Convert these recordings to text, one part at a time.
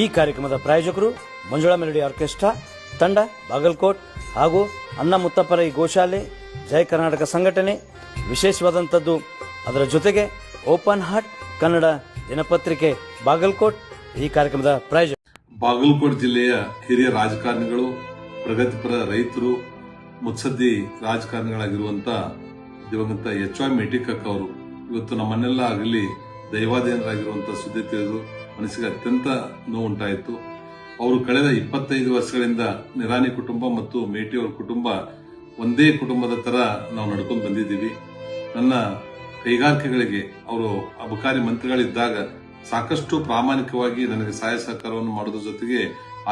ಈ ಕಾರ್ಯಕ್ರಮದ ಪ್ರಾಯೋಜಕರು ಮಂಜುಳಾ ಮೆಲಡಿ ಆರ್ಕೆಸ್ಟ್ರಾ, ತಂಡ, ಬಾಗಲ್ಕೋಟ್ ಹಾಗೂ ಅನ್ನ ಈ ಗೋಶಾಲೆ ಜಯ ಕರ್ನಾಟಕ ಸಂಘಟನೆ, ವಿಶೇಷವಾದಂಥದ್ದು ಅದರ ಜೊತೆಗೆ ಓಪನ್ ಹಾರ್ಟ್ ಕನ್ನಡ ದಿನಪತ್ರಿಕೆ ಬಾಗಲ್ಕೋಟ್ ಈ ಕಾರ್ಯಕ್ರಮದ ಪ್ರಾಯೋಜಕ ಬಾಗಲಕೋಟೆ ಜಿಲ್ಲೆಯ ಹಿರಿಯ ರಾಜಕಾರಣಿಗಳು, ಪ್ರಗತಿಪರ ರೈತರು, ಮುತ್ಸದ್ದಿ ರಾಜಕಾರಣಿಗಳಾಗಿರುವಂತ ದಿವಂಗತ ಎಚ್ ವೈ ಮೇಟಿಕಕ್ ಅವರು ಇವತ್ತು ನಮ್ಮನ್ನೆಲ್ಲ ಆಗಲಿ ದೈವಾಧೀನರಾಗಿರುವಂತಹ ಸುದ್ದಿ ತಿಳಿದು ಮನಸ್ಸಿಗೆ ಅತ್ಯಂತ ನೋವುಂಟಾಯಿತು. ಅವರು ಕಳೆದ ಇಪ್ಪತ್ತೈದು ವರ್ಷಗಳಿಂದ ನಿರಾಣಿ ಕುಟುಂಬ ಮತ್ತು ಮೇಟಿಯವರ ಕುಟುಂಬ ಒಂದೇ ಕುಟುಂಬದ ತರ ನಾವು ನಡ್ಕೊಂಡು ಬಂದಿದ್ದೀವಿ. ನನ್ನ ಕೈಗಾರಿಕೆಗಳಿಗೆ ಅವರು ಅಬಕಾರಿ ಮಂತ್ರಿಗಳಿದ್ದಾಗ ಸಾಕಷ್ಟು ಪ್ರಾಮಾಣಿಕವಾಗಿ ನನಗೆ ಸಹಾಯ ಸಹಕಾರವನ್ನು ಮಾಡೋದ್ರ ಜೊತೆಗೆ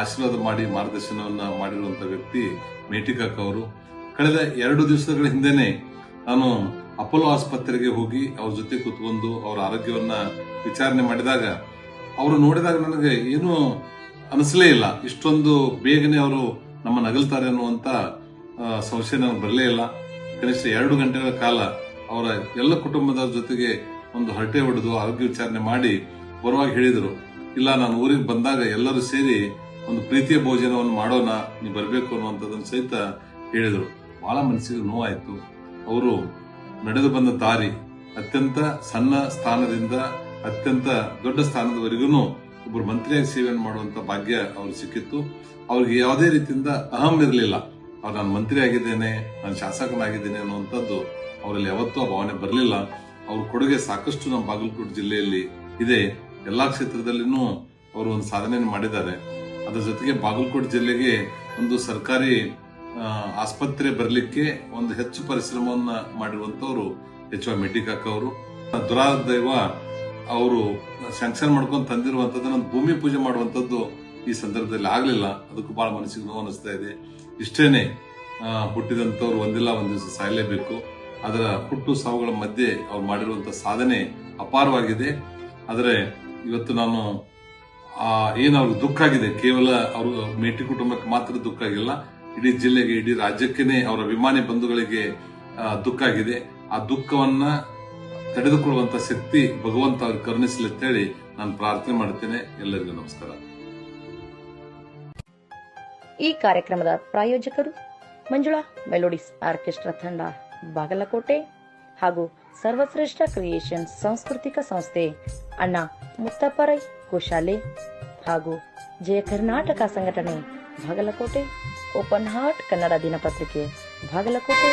ಆಶೀರ್ವಾದ ಮಾಡಿ ಮಾರ್ಗದರ್ಶನವನ್ನು ಮಾಡಿರುವಂಥ ವ್ಯಕ್ತಿ ಮೇಟಿಕಾಕ್ ಅವರು. ಕಳೆದ ಎರಡು ದಿವಸಗಳ ಹಿಂದೆನೆ ನಾನು ಅಪೋಲೋ ಆಸ್ಪತ್ರೆಗೆ ಹೋಗಿ ಅವ್ರ ಜೊತೆ ಕೂತ್ಕೊಂಡು ಅವರ ಆರೋಗ್ಯವನ್ನ ವಿಚಾರಣೆ ಮಾಡಿದಾಗ ಅವರು ನೋಡಿದಾಗ ನನಗೆ ಏನು ಅನಿಸಲೇ ಇಲ್ಲ. ಇಷ್ಟೊಂದು ಬೇಗನೆ ಅವರು ನಮ್ಮ ನಗಲ್ತಾರೆ ಅನ್ನುವಂತ ಆ, ಸಂಶಯ ನನಗೆ ಬರಲೇ ಇಲ್ಲ. ಕನಿಷ್ಠ ಎರಡು ಗಂಟೆಗಳ ಕಾಲ ಅವರ ಎಲ್ಲ ಕುಟುಂಬದವ್ರ ಜೊತೆಗೆ ಒಂದು ಹರಟೆ ಹೊಡೆದು ಆರೋಗ್ಯ ವಿಚಾರಣೆ ಮಾಡಿ ಬರುವಾಗ ಹೇಳಿದರು. ಇಲ್ಲ ನಾನು ಊರಿಗೆ ಬಂದಾಗ ಎಲ್ಲರೂ ಸೇರಿ ಒಂದು ಪ್ರೀತಿಯ ಭೋಜನವನ್ನು ಮಾಡೋಣ ನೀವು ಬರಬೇಕು ಅನ್ನುವಂಥದ್ದನ್ನು ಸಹಿತ ಹೇಳಿದರು. ಬಹಳ ಮನಸ್ಸಿಗೆ ನೋವಾಯಿತು. ಅವರು ನಡೆದು ಬಂದ ದಾರಿ ಅತ್ಯಂತ ಸಣ್ಣ ಸ್ಥಾನದಿಂದ ಅತ್ಯಂತ ದೊಡ್ಡ ಸ್ಥಾನದವರೆಗೂ ಒಬ್ಬರು ಮಂತ್ರಿಯಾಗಿ ಸೇವೆಯನ್ನು ಮಾಡುವಂತ ಭಾಗ್ಯ ಅವ್ರಿಗೆ ಸಿಕ್ಕಿತ್ತು. ಅವ್ರಿಗೆ ಯಾವುದೇ ರೀತಿಯಿಂದ ಅಹಂ ಇರಲಿಲ್ಲ. ಅವ್ರು ನಾನು ಮಂತ್ರಿ ಆಗಿದ್ದೇನೆ ನಾನು ಶಾಸಕನಾಗಿದ್ದೇನೆ ಅನ್ನುವಂಥದ್ದು ಅವರಲ್ಲಿ ಯಾವತ್ತೂ ಆ ಭಾವನೆ ಬರಲಿಲ್ಲ. ಅವ್ರ ಕೊಡುಗೆ ಸಾಕಷ್ಟು ನಮ್ಮ ಬಾಗಲಕೋಟೆ ಜಿಲ್ಲೆಯಲ್ಲಿ ಇದೆ. ಎಲ್ಲಾ ಕ್ಷೇತ್ರದಲ್ಲಿನೂ ಅವರು ಒಂದು ಸಾಧನೆಯನ್ನು ಮಾಡಿದ್ದಾರೆ. ಅದರ ಜೊತೆಗೆ ಬಾಗಲಕೋಟೆ ಜಿಲ್ಲೆಗೆ ಒಂದು ಸರ್ಕಾರಿ ಆಸ್ಪತ್ರೆ ಬರಲಿಕ್ಕೆ ಒಂದು ಹೆಚ್ಚು ಪರಿಶ್ರಮವನ್ನ ಮಾಡಿರುವಂತವರು ಎಚ್ ವೈ ಮೆಡಿಕಾಕ್ ಅವರು. ದುರಾದೈವ ಅವರು ಸ್ಯಾಂಕ್ಷನ್ ಮಾಡ್ಕೊಂಡು ತಂದಿರುವಂತದ್ದು ನಾನು ಭೂಮಿ ಪೂಜೆ ಮಾಡುವಂತದ್ದು ಈ ಸಂದರ್ಭದಲ್ಲಿ ಆಗ್ಲಿಲ್ಲ. ಅದಕ್ಕೂ ಬಹಳ ಮನಸ್ಸಿಗೆ ನೋವು ಅನಿಸ್ತಾ ಇದೆ. ಇಷ್ಟೇನೆ ಹುಟ್ಟಿದಂಥವ್ರು ಒಂದಿಲ್ಲ, ಒಂದು ದಿವಸ ಸಾಯಲೇಬೇಕು. ಅದರ ಹುಟ್ಟು ಸಾವುಗಳ ಮಧ್ಯೆ ಅವ್ರು ಮಾಡಿರುವಂತ ಸಾಧನೆ ಅಪಾರವಾಗಿದೆ. ಆದರೆ ಇವತ್ತು ನಾನು ಏನು ಅವ್ರಿಗೆ ದುಃಖ ಆಗಿದೆ? ಕೇವಲ ಅವರು, ಮೇಟಿ ಕುಟುಂಬಕ್ಕೆ ಮಾತ್ರ ದುಃಖ ಆಗಿಲ್ಲ. ಇಡೀ ಜಿಲ್ಲೆಗೆ, ಇಡೀ ರಾಜ್ಯಕ್ಕೇನೆ ಅವರ ಅಭಿಮಾನಿ ಬಂಧುಗಳಿಗೆ ದುಃಖ ಆಗಿದೆ. ಆ ದುಃಖವನ್ನ ತಡೆದುಕೊಳ್ಳುವಂತ ಶಕ್ತಿ ಭಗವಂತ ಅವ್ರಿಗೆ ಕರುಣಿಸಲಿ ಅಂತೇಳಿ ನಾನು ಪ್ರಾರ್ಥನೆ ಮಾಡ್ತೇನೆ. ಎಲ್ಲರಿಗೂ ನಮಸ್ಕಾರ. ಈ ಕಾರ್ಯಕ್ರಮದ ಪ್ರಾಯೋಜಕರು ಮಂಜುಳಾ ಮೆಲೋಡಿಸ್ ಆರ್ಕೆಸ್ಟ್ರಾ ತಂಡ ಬಾಗಲಕೋಟೆ ಹಾಗೂ ಸರ್ವಶ್ರೇಷ್ಠ ಕ್ರಿಯೇಷನ್ ಸಾಂಸ್ಕೃತಿಕ ಸಂಸ್ಥೆ ಅಣ್ಣ ಮುತ್ತಪ್ಪರೈ ಗೋಶಾಲೆ ಹಾಗೂ ಜಯ ಕರ್ನಾಟಕ ಸಂಘಟನೆ ಬಾಗಲಕೋಟೆ ಓಪನ್ ಹಾರ್ಟ್ ಕನ್ನಡ ದಿನಪತ್ರಿಕೆ ಬಾಗಲಕೋಟೆ.